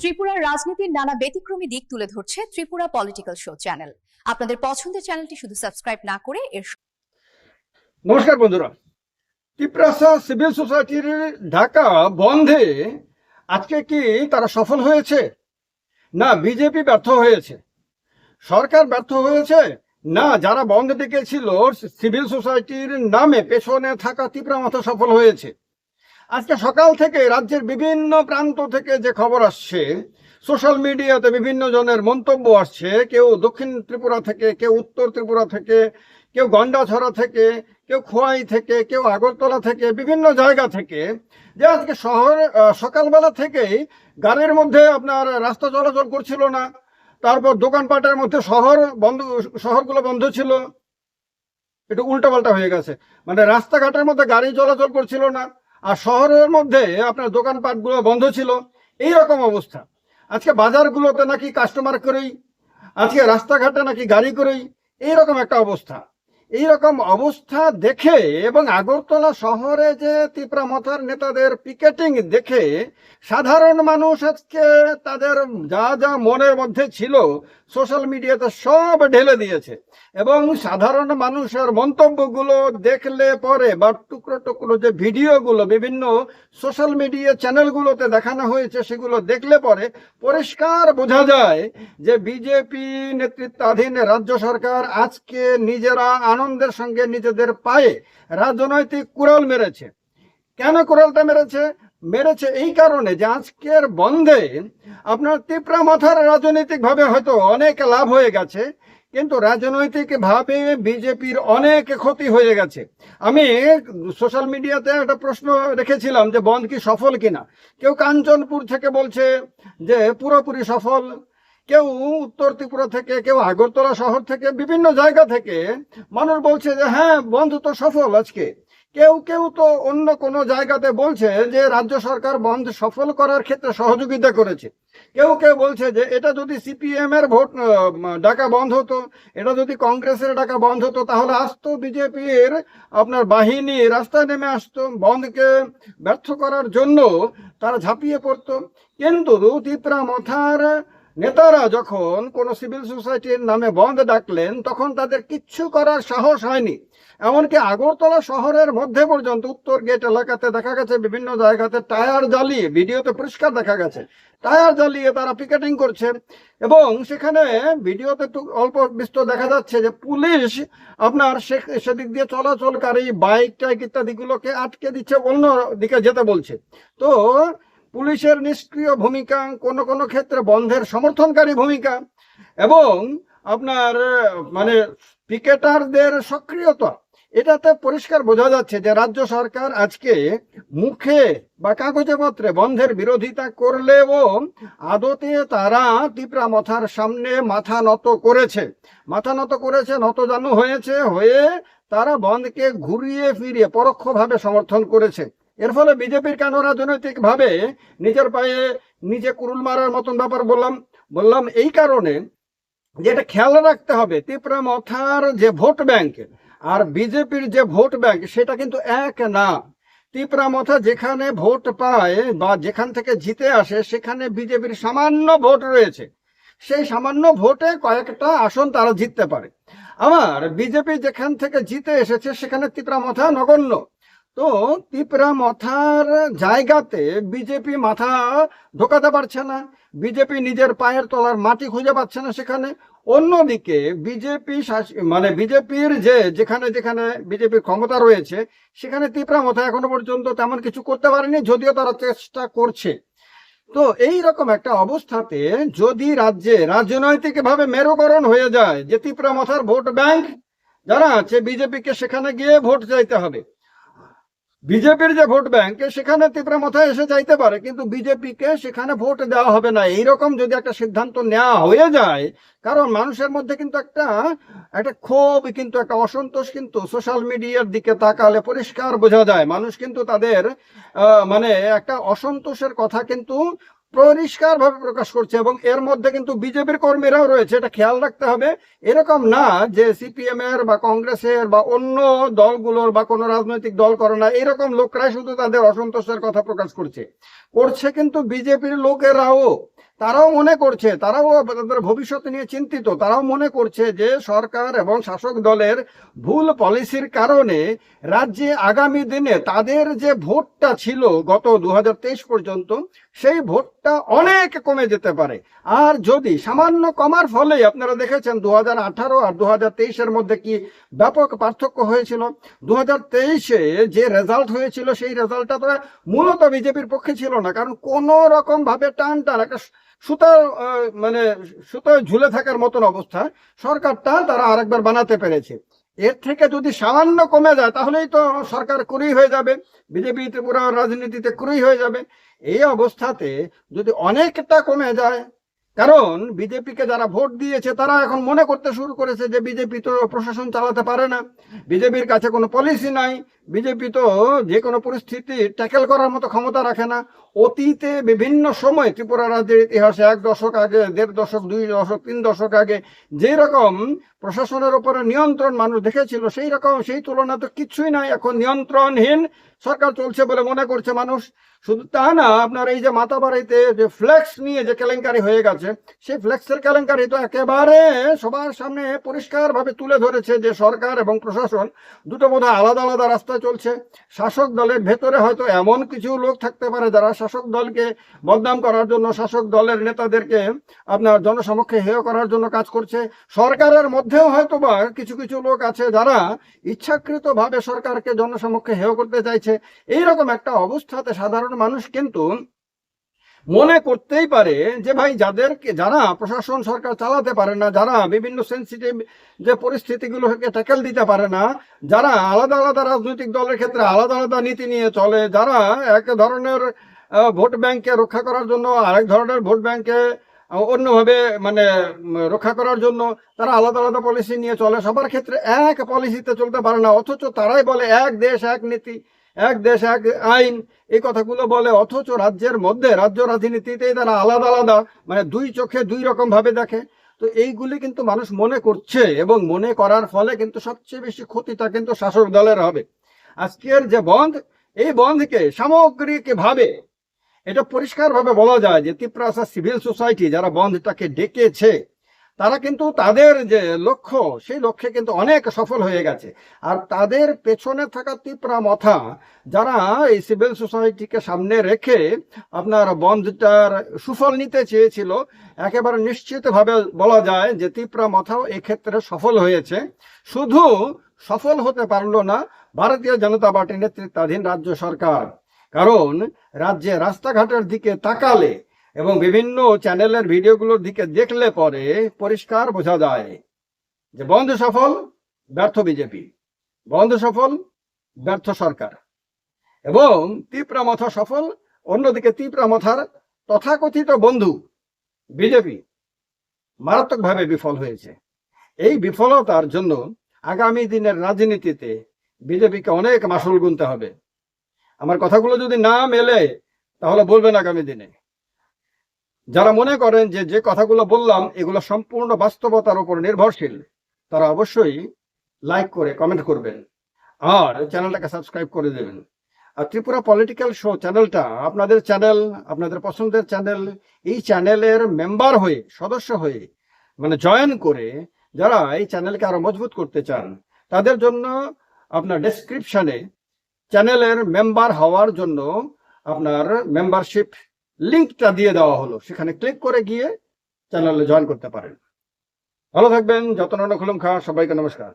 ত্রিপুরার রাজনীতির নানা ব্যতিক্রমী দিক তুলে ধরছে ত্রিপুরা পলিটিক্যাল শো চ্যানেল আপনাদের পছন্দের চ্যানেলটি শুধু সাবস্ক্রাইব না করে এর নমস্কার বন্ধুরা। ত্রিপ্রাসা সিভিল সোসাইটির ঢাকা বন্ধে আজকে কি তারা সফল হয়েছে? না বিজেপি ব্যর্থ হয়েছে? সরকার ব্যর্থ হয়েছে? না যারা বন্ধ ডেকেছিল সিভিল সোসাইটির নামে পেছনে থাকা ত্রিপুরা মাথা সফল হয়েছে। আজকে সকাল থেকে রাজ্যের বিভিন্ন প্রান্ত থেকে যে খবর আসছে, সোশ্যাল মিডিয়াতে বিভিন্ন জনের মন্তব্য আসছে, কেউ দক্ষিণ ত্রিপুরা থেকে, কেউ উত্তর ত্রিপুরা থেকে, কেউ গন্ডাছড়া থেকে, কেউ খোয়াই থেকে, কেউ আগরতলা থেকে, বিভিন্ন জায়গা থেকে, যে আজকে শহর সকালবেলা থেকেই গাড়ির মধ্যে আপনার রাস্তা চলাচল করছিল না, তারপর দোকানপাটের মধ্যে শহর বন্ধ, শহরগুলো বন্ধ ছিল, একটু উল্টাপাল্টা হয়ে গেছে। মানে রাস্তাঘাটের মধ্যে গাড়ি চলাচল করছিল না আর শহরের মধ্যে আপনার দোকানপাটগুলো বন্ধ ছিল। এই রকম অবস্থা। আজকে বাজারগুলোতে নাকি কাস্টমার করেই, আজকে রাস্তাঘাটে নাকি গাড়ি করেই, এইরকম একটা অবস্থা। এইরকম অবস্থা দেখে এবং আগরতলা শহরে যে তিপ্রা মাথার নেতাদের পিকেটিং দেখে সাধারণ মানুষ আজকে তাদের যা যা মনের মধ্যে ছিল সোশ্যাল মিডিয়াতে সব ঢেলে দিয়েছে। এবং সাধারণ মানুষের মন্তব্যগুলো দেখলে পরে বা টুকরো টুকরো যে ভিডিওগুলো, বিভিন্ন সোশ্যাল মিডিয়া চ্যানেলগুলোতে দেখানো হয়েছে সেগুলো দেখলে পরে পরিষ্কার বোঝা যায় যে বিজেপি নেতৃত্বাধীন রাজ্য সরকার আজকে নিজেরা আনন্দের সঙ্গে নিজেদের পায়ে রাজনৈতিক কুড়াল মেরেছে। কেন কুড়ালটা মেরেছে? মেরেছে এই কারণে যে আজকের বন্ধে আপনার তিপ্রা মাথার রাজনৈতিকভাবে হয়তো অনেক লাভ হয়ে গেছে, কিন্তু রাজনৈতিকভাবে বিজেপির অনেক ক্ষতি হয়ে গেছে। আমি সোশ্যাল মিডিয়াতে একটা প্রশ্ন রেখেছিলাম যে বন্ধ কি সফল কিনা? কেউ কাঞ্চনপুর থেকে বলছে যে পুরোপুরি সফল কেউ উত্তর ত্রিপুরা থেকে, কেউ আগরতলা শহর থেকে, বিভিন্ন জায়গা থেকে মানুষ বলছে যে হ্যাঁ বন্ধ তো সফল আজকে। কেউ কেউ তো অন্য কোনো জায়গাতে বলছে যে, রাজ্য সরকার বন্ধ সফল করার ক্ষেত্রে সহযোগিতা করেছে। কেউ কেউ বলছে যে, এটা যদি সিপিএম এর ভোট ডাকা বন্ধ হতো, এটা যদি কংগ্রেসের ডাকা বন্ধ হতো, তাহলে আসতো বিজেপির আপনার বাহিনী রাস্তায় নেমে আসতো, বন্ধকে ব্যর্থ করার জন্য তারা ঝাঁপিয়ে পড়তো। কিন্তু তিপ্রা মথার নেতারা যখন কোনো সিভিল সোসাইটির নামে বন্ধ ডাকলেন, তখন তাদের কিচ্ছু করার সাহস হয়নি। এমনকি আগরতলা শহরের মধ্যে পর্যন্ত উত্তর গেট এলাকাতে দেখা গেছে, বিভিন্ন জায়গাতে টায়ার জ্বালিয়ে, ভিডিওতে পরিষ্কার দেখা গেছে, টায়ার জ্বালিয়ে তারা পিকেটিং করছে এবং সেখানে ভিডিওতে অল্প বিস্তর দেখা যাচ্ছে যে পুলিশ আপনার সেদিক দিয়ে চলাচলকারী বাইক টাইক ইত্যাদিগুলোকে আটকে দিচ্ছে, অন্য দিকে যেতে বলছে। তো পুলিশের নিষ্ক্রিয় ভূমিকা কোনো কোনো ক্ষেত্রে বন্ধের সমর্থনকারী ভূমিকা এবং আপনার মানে পিকেটারদের সক্রিয়তা, এটাতে পরিষ্কার বোঝা যাচ্ছে যে রাজ্য সরকার আজকে মুখে বা কাগজে পত্রে বন্ধের বিরোধিতা করলেও আদতে তারা তিপ্রা মাথার সামনে মাথা নত করেছে। মাথা নত করেছে নত জানু হয়েছে, হয়ে তারা বন্ধকে ঘুরিয়ে ফিরিয়ে পরোক্ষভাবে সমর্থন করেছে। এর ফলে বিজেপির কেন রাজনৈতিকভাবে নিজের পায়ে নিজে কুরুল মারার মতন ব্যাপার বললাম বললাম এই কারণে যেটা খেয়াল রাখতে হবে তিপ্রা মথার যে ভোট ব্যাংক আর বিজেপির যে ভোট ব্যাংক, সেটা কিন্তু এক না। তিপ্রা মথা যেখানে ভোট পায় বা যেখান থেকে জিতে আসে, সেখানে বিজেপির সামান্য ভোট রয়েছে। সেই সামান্য ভোটে কয়েকটা আসন তারা জিততে পারে। আমার বিজেপি যেখান থেকে জিতে এসেছে, সেখানে তিপ্রা মথা নগণ্য। তো তিপ্রা মাথার জায়গাতে বিজেপি মাথা ঢোকাতে পারছে না। বিজেপি নিজের পায়ের তলার মাটি খুঁজে পাচ্ছে না সেখানে। অন্যদিকে বিজেপি মানে বিজেপির যে যেখানে যেখানে বিজেপির ক্ষমতা রয়েছে, সেখানে তিপ্রা মাথা এখনও পর্যন্ত তেমন কিছু করতে পারেনি, যদিও তারা চেষ্টা করছে। তো এই রকম একটা অবস্থাতে যদি রাজ্যে রাজনৈতিকভাবে মেরুকরণ হয়ে যায়, যে তিপ্রা মাথার ভোট ব্যাংক যারা আছে বিজেপিকে সেখানে গিয়ে ভোট চাইতে হবে। বিজেপির যে ভোট ব্যাংক সেখানে তীব্র মাথায় এসে যাইতে পারে, কিন্তু বিজেপিকে সেখানে ভোট দেওয়া হবে না। এইরকম যদি একটা সিদ্ধান্ত নেওয়া হয়ে যায়, কারণ মানুষের মধ্যে কিন্তু একটা একটা ক্ষোভ, কিন্তু একটা অসন্তোষ কিন্তু সোশ্যাল মিডিয়ার দিকে তাকালে পরিষ্কার বোঝা যায়। মানুষ কিন্তু তাদের মানে একটা অসন্তোষের কথা কিন্তু পরিষ্কার ভাবে প্রকাশ করছে এবং এর মধ্যে কিন্তু বিজেপির কর্মীরাও রয়েছে, এটা খেয়াল রাখতে হবে। এরকম না যে সিপিএম এর বা কংগ্রেসের বা অন্য দলগুলোর বা কোনো রাজনৈতিক দল করে না, এরকম লোকরাই শুধু তাদের অসন্তোষের কথা প্রকাশ করছে। করছে কিন্তু বিজেপির লোকেরাও। তারাও মনে করছে, তারাও তাদের ভবিষ্যৎ নিয়ে চিন্তিত, তারাও মনে করছে যে সরকার এবং শাসক দলের ভুল পলিসির কারণে রাজ্যে আগামী দিনে তাদের যে ভোটটা ছিল গত দু হাজার তেইশ পর্যন্ত, সেই ভোটটা অনেক কমে যেতে পারে। আর যদি সামান্য কমার ফলে আপনারা দেখেছেন দু আর দু হাজার মধ্যে কি ব্যাপক পার্থক্য হয়েছিল? দু যে রেজাল্ট হয়েছিল, সেই রেজাল্টটা তো মূলত বিজেপির পক্ষে ছিল না। কারণ কোনো রকম ভাবে টান টান একটা সুতা মানে সুতো ঝুলে থাকার মতন অবস্থা। সরকারটা তারা আরেকবার বানাতে পেরেছে। এর থেকে যদি সামান্য কমে যায়, তাহলেই তো সরকার কুড়ি হয়ে যাবে। বিজেপি, ত্রিপুরা রাজনীতিতে কুড়ি হয়ে যাবে। এই অবস্থাতে যদি অনেকটা কমে যায়, কারণ বিজেপিকে যারা ভোট দিয়েছে, তারা এখন মনে করতে শুরু করেছে যে বিজেপি তো প্রশাসন চালাতে পারে না। বিজেপির কাছে কোনো পলিসি নাই। বিজেপি তো যে কোনো পরিস্থিতি ট্যাকেল করার মতো ক্ষমতা রাখে না। অতীতে বিভিন্ন সময় ত্রিপুরা রাজ্যের ইতিহাসে এক দশক আগে, দেড় দশক, দুই দশক, তিন দশক আগে যে রকম প্রশাসনের উপরে নিয়ন্ত্রণ মানুষ দেখেছিল সেই রকম সেই তুলনা তো কিছুই নাই। এখন নিয়ন্ত্রণহীন সরকার চলছে বলে মনে করছে মানুষ। শুধু তা না, আপনার এই যে মাতাবাড়িতে যে ফ্লেক্স নিয়ে যে কেলেঙ্কারি হয়ে গেছে, সেই ফ্লেক্সের কেলেঙ্কারি তো একেবারে সবার সামনে পরিষ্কারভাবে তুলে ধরেছে যে সরকার এবং প্রশাসন দুটো বোধহয় আলাদা আলাদা রাস্তায় চলছে। শাসক দলের ভেতরে হয়তো এমন কিছু লোক থাকতে পারে যারা শাসক দলকে বদনাম করার জন্য, শাসক দলের নেতাদেরকে আপনার জনসমক্ষে হেয় করার জন্য কাজ করছে। সরকারের মধ্যেও হয়তো বা কিছু কিছু লোক আছে যারা ইচ্ছাকৃতভাবে সরকারকে জনসমক্ষে হেয় করতে চাইছে। এইরকম একটা অবস্থাতে সাধারণ মানুষ কিন্তু মনে করতেই পারে যে ভাই যাদেরকে, যারা প্রশাসন সরকার চালাতে পারে না, যারা বিভিন্ন সেন্সিটিভ যে পরিস্থিতিগুলোকে ট্যাকেল দিতে পারে না, যারা আলাদা আলাদা রাজনৈতিক দলের ক্ষেত্রে আলাদা আলাদা নীতি নিয়ে চলে, যারা এক ধরনের ভোট ব্যাংকে রক্ষা করার জন্য, আরেক ধরনের ভোট ব্যাংকে অন্যভাবে মানে রক্ষা করার জন্য তারা আলাদা আলাদা পলিসি নিয়ে চলে, সবার ক্ষেত্রে এক পলিসিতে চলতে পারে না, অথচ তারাই বলে এক দেশ, এক নীতি। এক দেশ, এক আইন, এই কথাগুলো বলে, অথচ রাজ্যের মধ্যে রাজ্য রাজনীতিতেই তারা আলাদা আলাদা মানে দুই চোখে দুই রকম ভাবে দেখে। তো এইগুলি কিন্তু মানুষ মনে করছে এবং মনে করার ফলে কিন্তু সবচেয়ে বেশি ক্ষতিটা কিন্তু শাসক দলের হবে। আজকের যে বন্ধ, এই বন্ধকে সামগ্রিকভাবে, এটা পরিষ্কারভাবে বলা যায় যে তিপ্রাসা সিভিল সোসাইটি যারা বন্ধটাকে ডেকেছে তারা কিন্তু তাদের যে লক্ষ্য, সেই লক্ষ্যে কিন্তু অনেক সফল হয়ে গেছে। আর তাদের পেছনে থাকা তিপ্রা মথা, যারা এই সিভিল সোসাইটিকে সামনে রেখে আপনার বন্ধটার সুফল নিতে চেয়েছিল, একেবারে নিশ্চিতভাবে বলা যায় যে তিপ্রা মথাও এক্ষেত্রে সফল হয়েছে। শুধু সফল হতে পারল না, ভারতীয় জনতা পার্টি নেতৃত্বাধীন রাজ্য সরকার। কারণ রাজ্যে রাস্তাঘাটের দিকে তাকালে এবং বিভিন্ন চ্যানেলের ভিডিওগুলোর দিকে দেখলে পরে পরিষ্কার বোঝা যায় যে বন্ধ সফল, ব্যর্থ বিজেপি। বন্ধ সফল, ব্যর্থ সরকার। এবং তীব্রা মথা সফল, অন্যদিকে তীব্রা মথার তথাকথিত বন্ধু বিজেপি। মারাত্মকভাবে বিফল হয়েছে। এই বিফলতার জন্য আগামী দিনের রাজনীতিতে বিজেপিকে অনেক মাসুল গুনতে হবে। আমার কথাগুলো যদি না মেলে, তাহলে বলবেন আগামী দিনে। যারা মনে করেন যে যে কথাগুলো বললাম, এগুলো সম্পূর্ণ বাস্তবতার উপর নির্ভরশীল, তারা অবশ্যই লাইক করে কমেন্ট করবেন। আর চ্যানেলটাকে সাবস্ক্রাইব করে দেবেন। আর ত্রিপুরা পলিটিক্যাল শো চ্যানেলটা আপনাদের চ্যানেল, আপনাদের পছন্দের চ্যানেল, এই চ্যানেলের মেম্বার হয়ে, সদস্য হয়ে মানে জয়েন করে যারা এই চ্যানেলকে আরও মজবুত করতে চান, তাদের জন্য আপনার ডেসক্রিপশনে চ্যানেলের মেম্বার হওয়ার জন্য আপনার মেম্বারশিপ লিঙ্কটা দিয়ে দেওয়া হলো। সেখানে ক্লিক করে গিয়ে চ্যানেলে জয়েন করতে পারেন। ভালো থাকবেন, যত্ন খুলুম খা সবাইকে নমস্কার।